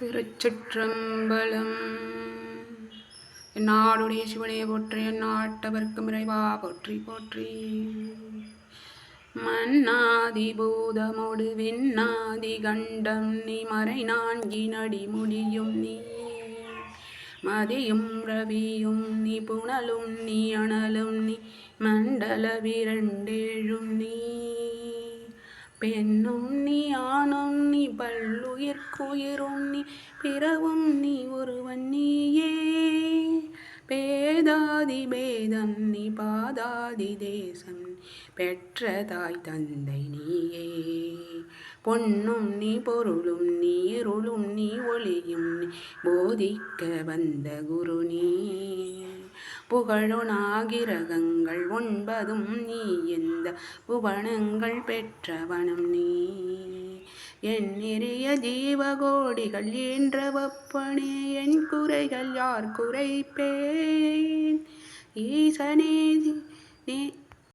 திருச்சிற்றம்பலம். நாடுடைய சிவனைய போற்றி நாட்டவர்க்கும் இறைவா போற்றி போற்றி. மன்னாதி பூதமோடு விண்ணாதி கண்டம் நீ மறை நான்கி நடி முடியும் நீ. மதியும் ரவியும் நீ புனலும் நீ அனலும் நீ மண்டல விரண்டேழும் நீ. பெண்ணும் நீ ஆணும் உயிர்க்குயிரும் நீ பிறவும் நீ ஒருவன் நீயே. பேதாதி பேதம் நீ பாதாதி தேசம் பெற்ற தாய் தந்தை நீயே. பொன்னும் நீ பொருளும் நீ இருளும் நீ ஒளியும் நீ போதிக்க வந்த குரு நீ. புகழொனாகிரகங்கள் ஒன்பதும் நீ எந்த புவனங்கள் பெற்றவனும் நீ. என் நிறைய ஜீவகோடிகள் என்ற வப்பனே என் குறைகள் யார் குறைப்பேன்? ஈசனே